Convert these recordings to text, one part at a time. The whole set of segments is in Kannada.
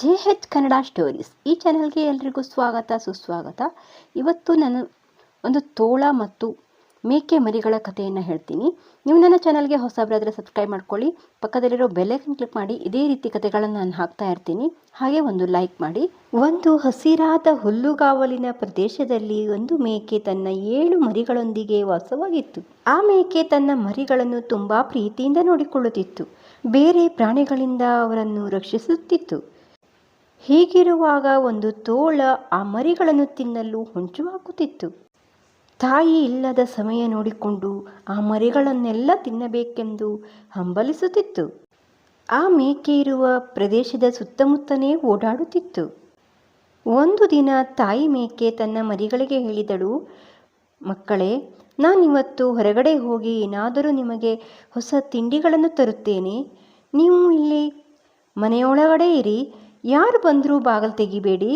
ಜೆ ಹೆಚ್ ಕನ್ನಡ ಸ್ಟೋರೀಸ್ ಈ ಚಾನಲ್ಗೆ ಎಲ್ರಿಗೂ ಸ್ವಾಗತ, ಸುಸ್ವಾಗತ. ಇವತ್ತು ನಾನು ಒಂದು ತೋಳ ಮತ್ತು ಮೇಕೆ ಮರಿಗಳ ಕಥೆಯನ್ನು ಹೇಳ್ತೀನಿ. ನೀವು ನನ್ನ ಚಾನಲ್ಗೆ ಹೊಸಬರಾದರೆ ಸಬ್ಸ್ಕ್ರೈಬ್ ಮಾಡ್ಕೊಳ್ಳಿ. ಪಕ್ಕದಲ್ಲಿರೋ ಬೆಲ್ಲೈಕನ್ ಕ್ಲಿಕ್ ಮಾಡಿ, ಇದೇ ರೀತಿ ಕಥೆಗಳನ್ನು ನಾನು ಹಾಕ್ತಾ ಇರ್ತೀನಿ. ಹಾಗೆ ಒಂದು ಲೈಕ್ ಮಾಡಿ. ಒಂದು ಹಸಿರಾದ ಹುಲ್ಲುಗಾವಲಿನ ಪ್ರದೇಶದಲ್ಲಿ ಒಂದು ಮೇಕೆ ತನ್ನ ಏಳು ಮರಿಗಳೊಂದಿಗೆ ವಾಸವಾಗಿತ್ತು. ಆ ಮೇಕೆ ತನ್ನ ಮರಿಗಳನ್ನು ತುಂಬಾ ಪ್ರೀತಿಯಿಂದ ನೋಡಿಕೊಳ್ಳುತ್ತಿತ್ತು. ಬೇರೆ ಪ್ರಾಣಿಗಳಿಂದ ಅವರನ್ನು ರಕ್ಷಿಸುತ್ತಿತ್ತು. ಹೀಗಿರುವಾಗ ಒಂದು ತೋಳ ಆ ಮರಿಗಳನ್ನು ತಿನ್ನಲು ಹೊಂಚು ಹಾಕುತ್ತಿತ್ತು. ತಾಯಿ ಇಲ್ಲದ ಸಮಯ ನೋಡಿಕೊಂಡು ಆ ಮರಿಗಳನ್ನೆಲ್ಲ ತಿನ್ನಬೇಕೆಂದು ಹಂಬಲಿಸುತ್ತಿತ್ತು. ಆ ಮೇಕೆ ಇರುವ ಪ್ರದೇಶದ ಸುತ್ತಮುತ್ತನೇ ಓಡಾಡುತ್ತಿತ್ತು. ಒಂದು ದಿನ ತಾಯಿ ಮೇಕೆ ತನ್ನ ಮರಿಗಳಿಗೆ ಹೇಳಿದಳು, ಮಕ್ಕಳೇ, ನಾನಿವತ್ತು ಹೊರಗಡೆ ಹೋಗಿ ಏನಾದರೂ ನಿಮಗೆ ಹೊಸ ತಿಂಡಿಗಳನ್ನು ತರುತ್ತೇನೆ. ನೀವು ಇಲ್ಲಿ ಮನೆಯೊಳಗಡೆ ಇರಿ ಯಾರು ಬಂದರೂ ಬಾಗಿಲು ತೆಗಿಬೇಡಿ.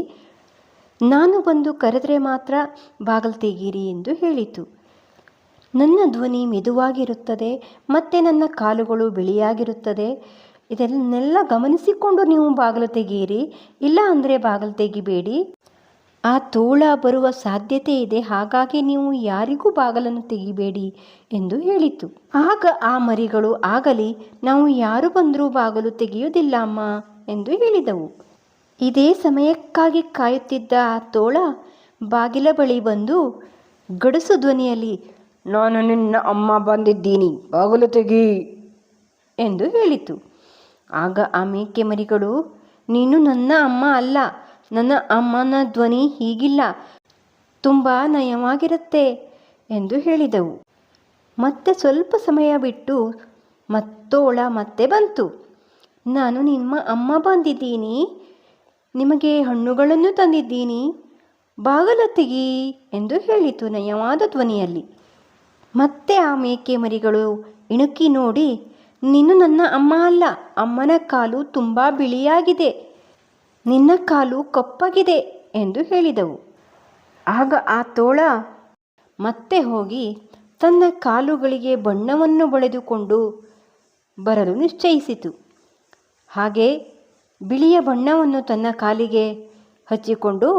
ನಾನು ಬಂದು ಕರೆದರೆ ಮಾತ್ರ ಬಾಗಿಲು ತೆಗೀರಿ ಎಂದು ಹೇಳಿತು. ನನ್ನ ಧ್ವನಿ ಮೆದುವಾಗಿರುತ್ತದೆ, ಮತ್ತು ನನ್ನ ಕಾಲುಗಳು ಬಿಳಿಯಾಗಿರುತ್ತದೆ. ಇದನ್ನೆಲ್ಲ ಗಮನಿಸಿಕೊಂಡು ನೀವು ಬಾಗಿಲು ತೆಗೀರಿ, ಇಲ್ಲ ಅಂದರೆ ಬಾಗಿಲು ತೆಗಿಬೇಡಿ. ಆ ತೋಳ ಬರುವ ಸಾಧ್ಯತೆ ಇದೆ, ಹಾಗಾಗಿ ನೀವು ಯಾರಿಗೂ ಬಾಗಲನ್ನು ತೆಗಿಬೇಡಿ ಎಂದು ಹೇಳಿತು. ಆಗ ಆ ಮರಿಗಳು, ಆಗಲಿ, ನಾವು ಯಾರು ಬಂದರೂ ಬಾಗಲು ತೆಗೆಯುವುದಿಲ್ಲ, ಅಮ್ಮ. ಎಂದು ಹೇಳಿದವು. ಇದೇ ಸಮಯಕ್ಕಾಗಿ ಕಾಯುತ್ತಿದ್ದ ಆ ತೋಳ ಬಾಗಿಲ ಬಳಿ ಬಂದು ಗಡಸು ಧ್ವನಿಯಲ್ಲಿ, ನಾನು ನಿನ್ನ ಅಮ್ಮ ಬಂದಿದ್ದೀನಿ, ಬಾಗಿಲು ತೆಗಿ ಎಂದು ಹೇಳಿತು. ಆಗ ಆ ಮೇಕೆ ಮರಿಗಳು, ನೀನು ನನ್ನ ಅಮ್ಮ ಅಲ್ಲ, ನನ್ನ ಅಮ್ಮನ ಧ್ವನಿ ಹೀಗಿಲ್ಲ, ತುಂಬ ನಯವಾಗಿರುತ್ತೆ ಎಂದು ಹೇಳಿದವು. ಮತ್ತೆ ಸ್ವಲ್ಪ ಸಮಯ ಬಿಟ್ಟು ಮತ್ತೋಳ ಮತ್ತೆ ಬಂತು. ನಾನು ನಿಮ್ಮ ಅಮ್ಮ ಬಂದಿದ್ದೀನಿ. ನಿಮಗೆ ಹಣ್ಣುಗಳನ್ನು ತಂದಿದ್ದೀನಿ. ಬಾಗಲ ಎಂದು ಹೇಳಿತು ನಯವಾದ ಧ್ವನಿಯಲ್ಲಿ. ಮತ್ತೆ ಆ ಮೇಕೆ ಮರಿಗಳು ಇಣುಕಿ ನೋಡಿ, ನೀನು ನನ್ನ ಅಮ್ಮ ಅಲ್ಲ, ಅಮ್ಮನ ಕಾಲು ತುಂಬ ಬಿಳಿಯಾಗಿದೆ, ನಿನ್ನ ಕಾಲು ಕಪ್ಪಾಗಿದೆ ಎಂದು ಹೇಳಿದವು. ಆಗ ಆ ತೋಳ ಮತ್ತೆ ಹೋಗಿ ತನ್ನ ಕಾಲುಗಳಿಗೆ ಬಣ್ಣವನ್ನು ಬಳೆದುಕೊಂಡು ಬರಲು ನಿಶ್ಚಯಿಸಿತು. ಹಾಗೆ ಬಿಳಿಯ ಬಣ್ಣವನ್ನು ತನ್ನ ಕಾಲಿಗೆ ಹಚ್ಚಿಕೊಂಡು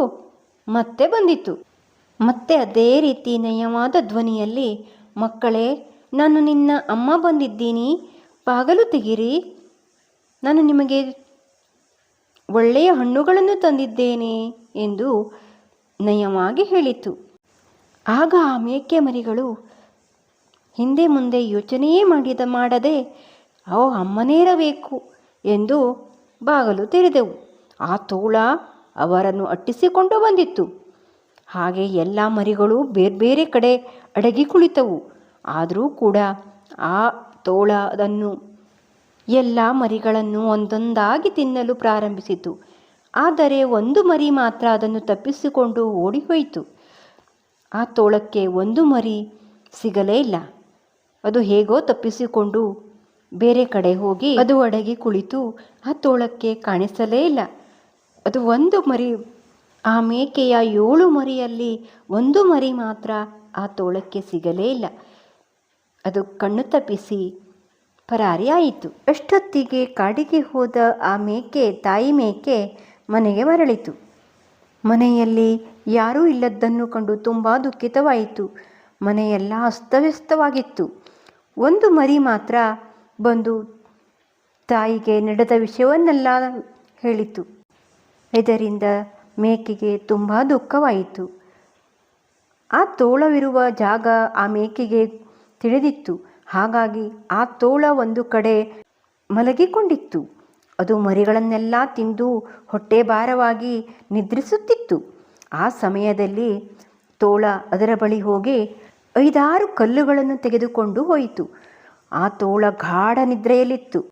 ಮತ್ತೆ ಬಂದಿತು ಮತ್ತೆ ಅದೇ ರೀತಿ ನಯವಾದ ಧ್ವನಿಯಲ್ಲಿ, ಮಕ್ಕಳೇ, ನಾನು ನಿನ್ನ ಅಮ್ಮ ಬಂದಿದ್ದೀನಿ. ಬಾಗಲು ತೆಗಿರಿ. ನಾನು ನಿಮಗೆ ಒಳ್ಳೆಯ ಹಣ್ಣುಗಳನ್ನು ತಂದಿದ್ದೇನೆ ಎಂದು ನಯವಾಗಿ ಹೇಳಿತು. ಆಗ ಆ ಮೇಕೆ ಮರಿಗಳು ಹಿಂದೆ ಮುಂದೆ ಯೋಚನೆಯೇ ಮಾಡಿದ ಮಾಡದೆ, ಅವು ಅಮ್ಮನೇ ಇರಬೇಕು. ಎಂದು ಬಾಗಲು ತೆರೆದೆವು. ಆ ತೋಳ ಅವರನ್ನು ಅಟ್ಟಿಸಿಕೊಂಡು ಬಂದಿತ್ತು. ಹಾಗೆ ಎಲ್ಲ ಮರಿಗಳು ಬೇರೆ ಬೇರೆ ಕಡೆ ಅಡಗಿ ಕುಳಿತವು. ಆದರೂ ಕೂಡ ಆ ತೋಳ ಅದನ್ನು ಎಲ್ಲ ಮರಿಗಳನ್ನು ಒಂದೊಂದಾಗಿ ತಿನ್ನಲು ಪ್ರಾರಂಭಿಸಿತು. ಆದರೆ ಒಂದು ಮರಿ ಮಾತ್ರ ಅದನ್ನು ತಪ್ಪಿಸಿಕೊಂಡು ಓಡಿ ಹೋಯಿತು ಆ ತೋಳಕ್ಕೆ ಒಂದು ಮರಿ ಸಿಗಲೇ ಇಲ್ಲ. ಅದು ಹೇಗೋ ತಪ್ಪಿಸಿಕೊಂಡು ಬೇರೆ ಕಡೆ ಹೋಗಿ ಅದು ಒಡಗಿ ಕುಳಿತು ಆ ತೋಳಕ್ಕೆ ಕಾಣಿಸಲೇ ಇಲ್ಲ. ಅದು ಒಂದು ಮರಿ, ಆ ಮೇಕೆಯ ಏಳು ಮರಿಯಲ್ಲಿ ಒಂದು ಮರಿ ಮಾತ್ರ ಆ ತೋಳಕ್ಕೆ ಸಿಗಲೇ ಇಲ್ಲ. ಅದು ಕಣ್ಣು ತಪ್ಪಿಸಿ ಪರಾರಿಯಾಯಿತು ಅಷ್ಟೊತ್ತಿಗೆ ಕಾಡಿಗೆ ಹೋದ ಆ ಮೇಕೆ, ತಾಯಿ ಮೇಕೆ ಮನೆಗೆ ಮರಳಿತು. ಮನೆಯಲ್ಲಿ ಯಾರೂ ಇಲ್ಲದ್ದನ್ನು ಕಂಡು ತುಂಬ ದುಃಖಿತವಾಯಿತು. ಮನೆಯೆಲ್ಲ ಅಸ್ತವ್ಯಸ್ತವಾಗಿತ್ತು. ಒಂದು ಮರಿ ಮಾತ್ರ ಬಂದು ತಾಯಿಗೆ ನಡೆದ ವಿಷಯವನ್ನೆಲ್ಲ ಹೇಳಿತು. ಇದರಿಂದ ಮೇಕೆಗೆ ತುಂಬ ದುಃಖವಾಯಿತು. ಆ ತೋಳವಿರುವ ಜಾಗ ಆ ಮೇಕೆಗೆ ತಿಳಿದಿತ್ತು. ಹಾಗಾಗಿ ಆ ತೋಳ ಒಂದು ಕಡೆ ಮಲಗಿಕೊಂಡಿತ್ತು. ಅದು ಮರಿಗಳನ್ನೆಲ್ಲ ತಿಂದು ಹೊಟ್ಟೆ ಭಾರವಾಗಿ ನಿದ್ರಿಸುತ್ತಿತ್ತು. ಆ ಸಮಯದಲ್ಲಿ ತೋಳ ಅದರ ಬಳಿ ಹೋಗಿ ಐದಾರು ಕಲ್ಲುಗಳನ್ನು ತೆಗೆದುಕೊಂಡು ಹೋಯಿತು. ಆ ತೋಳ ಗಾಢ ನಿದ್ರೆಯಲ್ಲಿತ್ತು.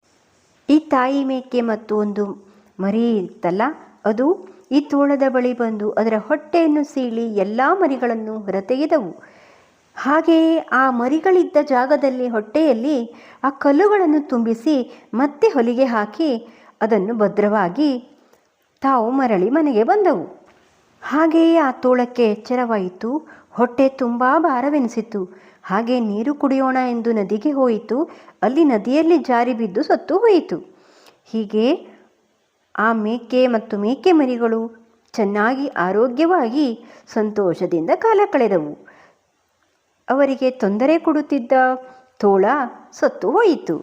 ಈ ತಾಯಿ ಮೇಕೆ ಮತ್ತು ಒಂದು ಮರಿ ಇತ್ತಲ್ಲ? ಅದು ಈ ತೋಳದ ಬಳಿ ಬಂದು ಅದರ ಹೊಟ್ಟೆಯನ್ನು ಸೀಳಿ ಎಲ್ಲ ಮರಿಗಳನ್ನು ಹೊರತೆಗೆದವು. ಹಾಗೆಯೇ ಆ ಮರಿಗಳಿದ್ದ ಜಾಗದಲ್ಲಿ ಹೊಟ್ಟೆಯಲ್ಲಿ ಆ ಕಲ್ಲುಗಳನ್ನು ತುಂಬಿಸಿ ಮತ್ತೆ ಹೊಲಿಗೆ ಹಾಕಿ ಅದನ್ನು ಭದ್ರವಾಗಿ ತಾವು ಮರಳಿ ಮನೆಗೆ ಬಂದವು. ಹಾಗೆಯೇ ಆ ತೋಳಕ್ಕೆ ಎಚ್ಚರವಾಯಿತು. ಹೊಟ್ಟೆ ತುಂಬ ಭಾರವೆನಿಸಿತು. ಹಾಗೆ ನೀರು ಕುಡಿಯೋಣ ಎಂದು ನದಿಗೆ ಹೋಯಿತು. ಅಲ್ಲಿ ನದಿಯಲ್ಲಿ ಜಾರಿ ಬಿದ್ದು ಸತ್ತು ಹೋಯಿತು. ಹೀಗೆ ಆ ಮೇಕೆ ಮತ್ತು ಮೇಕೆ ಮರಿಗಳು ಚೆನ್ನಾಗಿ ಆರೋಗ್ಯವಾಗಿ ಸಂತೋಷದಿಂದ ಕಾಲ ಕಳೆದವು. ಅವರಿಗೆ ತೊಂದರೆ ಕೊಡುತ್ತಿದ್ದ ತೋಳ ಸತ್ತು ಹೋಯಿತು.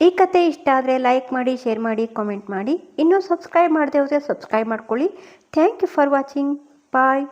ಈ ಕತೆ ಇಷ್ಟ ಆದರೆ ಲೈಕ್ ಮಾಡಿ, ಶೇರ್ ಮಾಡಿ, ಕಾಮೆಂಟ್ ಮಾಡಿ. ಇನ್ನೂ ಸಬ್ಸ್ಕ್ರೈಬ್ ಮಾಡದೆ ಹೋದರೆ ಸಬ್ಸ್ಕ್ರೈಬ್ ಮಾಡ್ಕೊಳ್ಳಿ. Thank you for watching. Bye.